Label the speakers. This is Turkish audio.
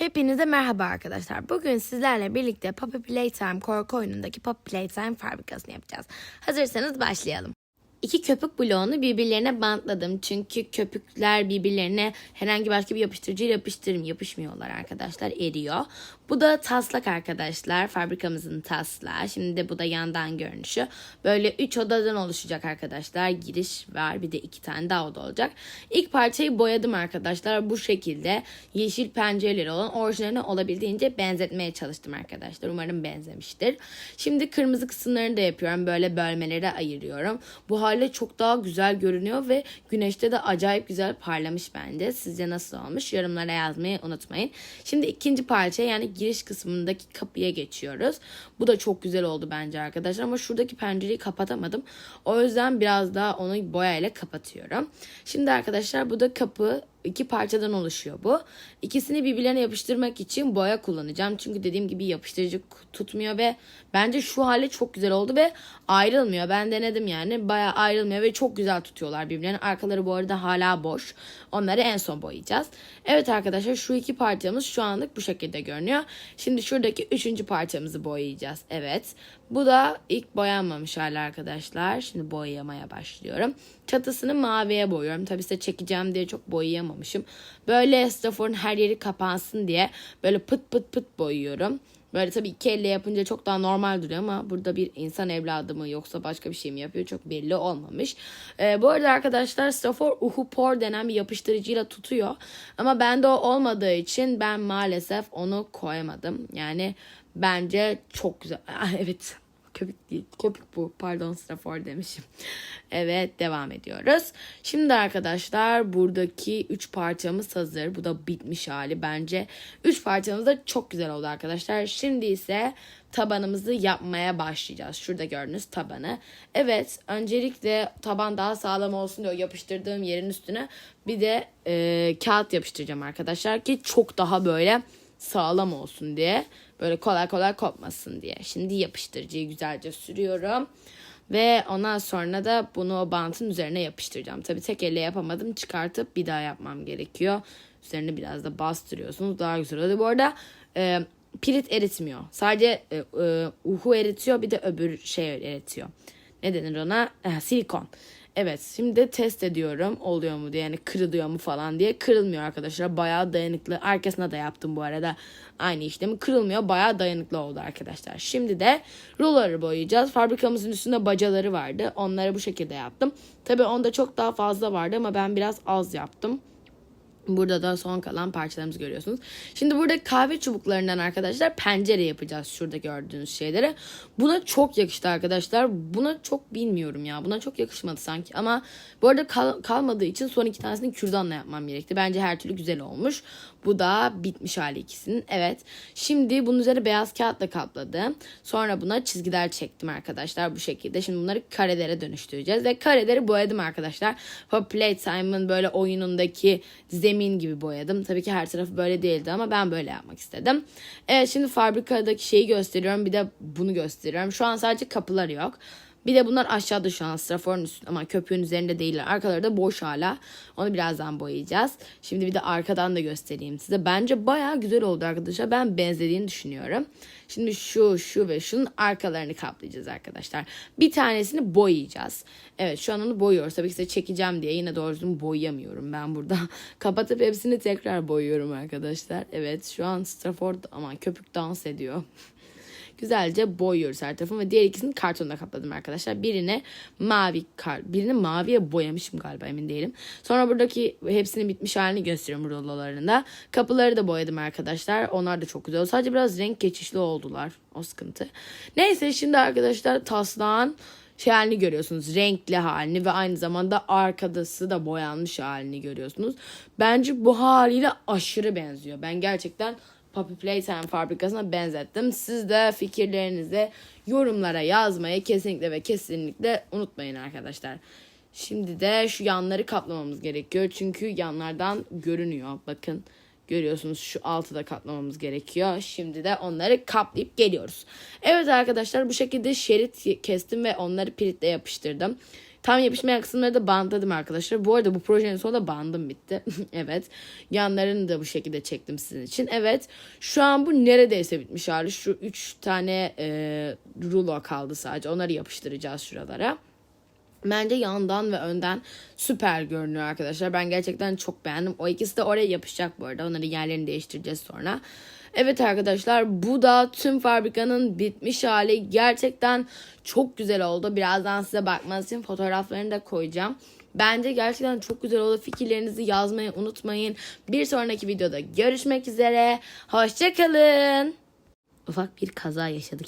Speaker 1: Hepinize merhaba arkadaşlar. Bugün sizlerle birlikte Puppy Playtime korku oyunundaki Puppy Playtime fabrikasını yapacağız. Hazırsanız başlayalım. İki köpük bloğunu birbirlerine bantladım. Çünkü köpükler birbirlerine herhangi başka bir yapıştırıcıyla yapıştırım yapışmıyorlar arkadaşlar. Eriyor. Bu da taslak arkadaşlar. Fabrikamızın taslağı. Şimdi de bu da yandan görünüşü. Böyle üç odadan oluşacak arkadaşlar. Giriş var. Bir de iki tane daha oda olacak. İlk parçayı boyadım arkadaşlar. Bu şekilde yeşil pencereleri olan orijinaline olabildiğince benzetmeye çalıştım arkadaşlar. Umarım benzemiştir. Şimdi kırmızı kısımlarını da yapıyorum. Böyle bölmelere ayırıyorum. Bu hale çok daha güzel görünüyor ve güneşte de acayip güzel parlamış bence. Sizce nasıl olmuş? Yorumlara yazmayı unutmayın. Şimdi ikinci parça yani giriş kısmındaki kapıya geçiyoruz. Bu da çok güzel oldu bence arkadaşlar ama şuradaki pencereyi kapatamadım. O yüzden biraz daha onu boyayla kapatıyorum. Şimdi arkadaşlar bu da kapı iki parçadan oluşuyor bu. İkisini birbirlerine yapıştırmak için boya kullanacağım. Çünkü dediğim gibi yapıştırıcı tutmuyor ve bence şu hale çok güzel oldu ve ayrılmıyor. Ben denedim yani baya ayrılmıyor ve çok güzel tutuyorlar birbirlerini. Arkaları bu arada hala boş. Onları en son boyayacağız. Evet arkadaşlar şu iki parçamız şu anlık bu şekilde görünüyor. Şimdi şuradaki üçüncü parçamızı boyayacağız. Evet. Bu da ilk boyanmamış hali arkadaşlar. Şimdi boyamaya başlıyorum. Çatısını maviye boyuyorum. Tabi size çekeceğim diye çok boyayamamışım. Böyle Stafford'un her yeri kapansın diye böyle pıt pıt pıt boyuyorum. Böyle tabii iki elle yapınca çok daha normal duruyor ama burada bir insan evladı mı yoksa başka bir şey mi yapıyor çok belli olmamış. Ee, bu arada arkadaşlar Stafford Uhupor denen bir yapıştırıcıyla tutuyor. Ama bende o olmadığı için ben maalesef onu koyamadım. Yani bence çok güzel. Ah, evet köpük değil. Köpük bu. Pardon strafor demişim. Evet devam ediyoruz. Şimdi arkadaşlar buradaki 3 parçamız hazır. Bu da bitmiş hali bence. 3 parçamız da çok güzel oldu arkadaşlar. Şimdi ise tabanımızı yapmaya başlayacağız. Şurada gördüğünüz tabanı. Evet öncelikle taban daha sağlam olsun diye yapıştırdığım yerin üstüne bir de e, kağıt yapıştıracağım arkadaşlar ki çok daha böyle sağlam olsun diye. Böyle kolay kolay kopmasın diye. Şimdi yapıştırıcıyı güzelce sürüyorum. Ve ondan sonra da bunu o bantın üzerine yapıştıracağım. Tabii tek elle yapamadım. Çıkartıp bir daha yapmam gerekiyor. Üzerine biraz da bastırıyorsunuz. Daha güzel oluyor. Bu arada e, pirit eritmiyor. Sadece e, e, uhu eritiyor bir de öbür şey eritiyor. Ne denir ona? E, silikon. Evet şimdi test ediyorum oluyor mu diye yani kırılıyor mu falan diye. Kırılmıyor arkadaşlar bayağı dayanıklı. Arkasına da yaptım bu arada aynı işlemi. Kırılmıyor bayağı dayanıklı oldu arkadaşlar. Şimdi de ruloları boyayacağız. Fabrikamızın üstünde bacaları vardı. Onları bu şekilde yaptım. Tabi onda çok daha fazla vardı ama ben biraz az yaptım Burada da son kalan parçalarımızı görüyorsunuz. Şimdi burada kahve çubuklarından arkadaşlar pencere yapacağız şurada gördüğünüz şeylere. Buna çok yakıştı arkadaşlar. Buna çok bilmiyorum ya. Buna çok yakışmadı sanki. Ama bu arada kal- kalmadığı için son iki tanesini kürdanla yapmam gerekti. Bence her türlü güzel olmuş. Bu da bitmiş hali ikisinin. Evet. Şimdi bunun üzerine beyaz kağıtla kapladım. Sonra buna çizgiler çektim arkadaşlar bu şekilde. Şimdi bunları karelere dönüştüreceğiz. Ve kareleri boyadım arkadaşlar. Pop Playtime'ın böyle oyunundaki zemin gibi boyadım. Tabii ki her tarafı böyle değildi ama ben böyle yapmak istedim. Evet şimdi fabrikadaki şeyi gösteriyorum. Bir de bunu gösteriyorum. Şu an sadece kapıları yok. Bir de bunlar aşağıda şu an straforun üstünde ama köpüğün üzerinde değiller. Arkaları da boş hala. Onu birazdan boyayacağız. Şimdi bir de arkadan da göstereyim size. Bence baya güzel oldu arkadaşlar. Ben benzediğini düşünüyorum. Şimdi şu, şu ve şunun arkalarını kaplayacağız arkadaşlar. Bir tanesini boyayacağız. Evet şu an onu boyuyoruz. Tabii ki size çekeceğim diye yine doğru düzgün boyayamıyorum ben burada. Kapatıp hepsini tekrar boyuyorum arkadaşlar. Evet şu an Strafor ama köpük dans ediyor. güzelce boyuyoruz her tarafını ve diğer ikisini kartonda kapladım arkadaşlar. Birini mavi kar, birini maviye boyamışım galiba emin değilim. Sonra buradaki hepsinin bitmiş halini gösteriyorum rulolarında. Kapıları da boyadım arkadaşlar. Onlar da çok güzel. Sadece biraz renk geçişli oldular. O sıkıntı. Neyse şimdi arkadaşlar taslağın şey halini görüyorsunuz. Renkli halini ve aynı zamanda arkadası da boyanmış halini görüyorsunuz. Bence bu haliyle aşırı benziyor. Ben gerçekten Puppy Playtime fabrikasına benzettim. Siz de fikirlerinizi yorumlara yazmayı kesinlikle ve kesinlikle unutmayın arkadaşlar. Şimdi de şu yanları kaplamamız gerekiyor. Çünkü yanlardan görünüyor. Bakın görüyorsunuz şu altı da katlamamız gerekiyor. Şimdi de onları kaplayıp geliyoruz. Evet arkadaşlar bu şekilde şerit kestim ve onları piritle yapıştırdım. Tam yapışmayan kısımları da bantladım arkadaşlar. Bu arada bu projenin sonunda bandım bitti. evet. Yanlarını da bu şekilde çektim sizin için. Evet. Şu an bu neredeyse bitmiş hali. Şu 3 tane e, rulo kaldı sadece. Onları yapıştıracağız şuralara. Bence yandan ve önden süper görünüyor arkadaşlar. Ben gerçekten çok beğendim. O ikisi de oraya yapışacak bu arada. Onların yerlerini değiştireceğiz sonra. Evet arkadaşlar bu da tüm fabrikanın bitmiş hali. Gerçekten çok güzel oldu. Birazdan size bakmanız için fotoğraflarını da koyacağım. Bence gerçekten çok güzel oldu. Fikirlerinizi yazmayı unutmayın. Bir sonraki videoda görüşmek üzere. Hoşçakalın. Ufak bir kaza yaşadık.